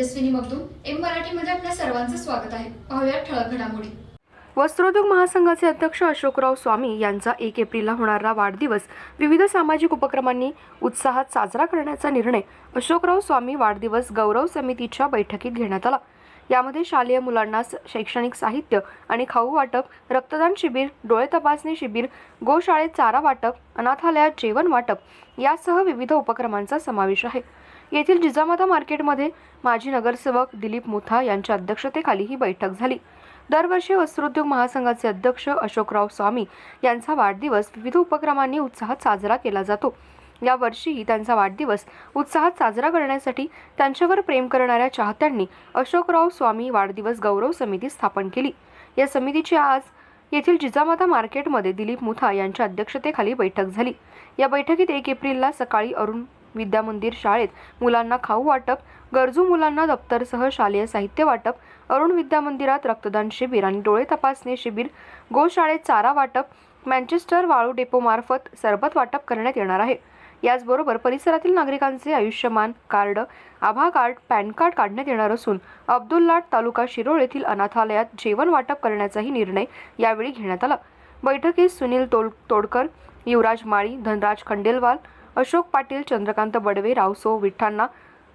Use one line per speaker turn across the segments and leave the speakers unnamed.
Tejaswini Magdum M मराठीमध्ये आपल्या सर्वांचं स्वागत आहे. पाहूया ठळक घडामोडी.
वस्त्रोद्योग महासंघाचे अध्यक्ष अशोकराव स्वामी यांचा एक एप्रिलला होणारा वाढदिवस विविध सामाजिक उपक्रमांनी उत्साहात साजरा करण्याचा निर्णय अशोकराव स्वामी वाढदिवस गौरव समितीच्या बैठकीत घेण्यात आला. यामध्ये शालेय मुलांना शैक्षणिक साहित्य आणि खाऊ वाटप रक्तदान शिबिर डोळे तपासणी शिबिर गोशाळेत चारा वाटप अनाथालयात जेवण वाटप यासह विविध उपक्रमांचा समावेश आहे. येथील जिजामाता मार्केटमध्ये माजी नगरसेवक दिलीप मुथा यांच्या अध्यक्षतेखाली ही बैठक झाली. दरवर्षी वस्त्रोद्योग महासंघाचे अध्यक्ष अशोकराव स्वामी यांचा वाढदिवस विविध उपक्रमांनी उत्साहात साजरा केला जातो. यावर्षीही त्यांचा वाढदिवस उत्साहात साजरा करण्यासाठी त्यांच्यावर प्रेम करणाऱ्या चाहत्यांनी अशोकराव स्वामी वाढदिवस गौरव समिती स्थापन केली. या समितीची आज येथील जिजामाता मार्केटमध्ये दिलीप मुथा यांच्या अध्यक्षतेखाली बैठक झाली. या बैठकीत एक एप्रिलला सकाळी अरुण विद्या मंदिर शाळेत मुलांना खाऊ वाटप गरजू मुलांना दप्तरसह शालेय साहित्य वाटप अरुण विद्या मंदिरात रक्तदान शिबिर आणि डोळे तपासणी शिबिर गोशाळेत चारा वाटप मँचेस्टर वाळू डेपोमार्फत सरबत वाटप करण्यात येणार आहे. याचबरोबर परिसरातील नागरिकांचे Ayushman card Abha card PAN card काढण्यात येणार असून अब्दुल्लाट तालुका शिरोळ येथील अनाथालयात जेवण वाटप करण्याचाही निर्णय यावेळी घेण्यात आला. बैठकीत सुनील तोल Todkar Yuvraj Mali Dhanraj Khandelwal Ashok Patil Chandrakant Badve Raoso विठ्ठांना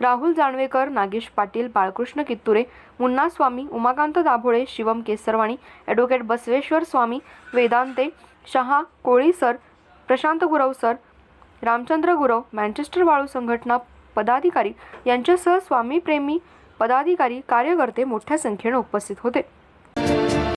Rahul Janavekar Nagesh Patil Balkrishna Kitture Munna Swami Umakant Dabhole Shivam Kesarwani advocate Basaveshwar Swami Vedante Shah Koli sir Prashant Gurav sir Ramchandra Gurav Manchester वाळू संघटना पदाधिकारी यांच्यासह स्वामीप्रेमी पदाधिकारी कार्यकर्ते मोठ्या संख्येने उपस्थित होते.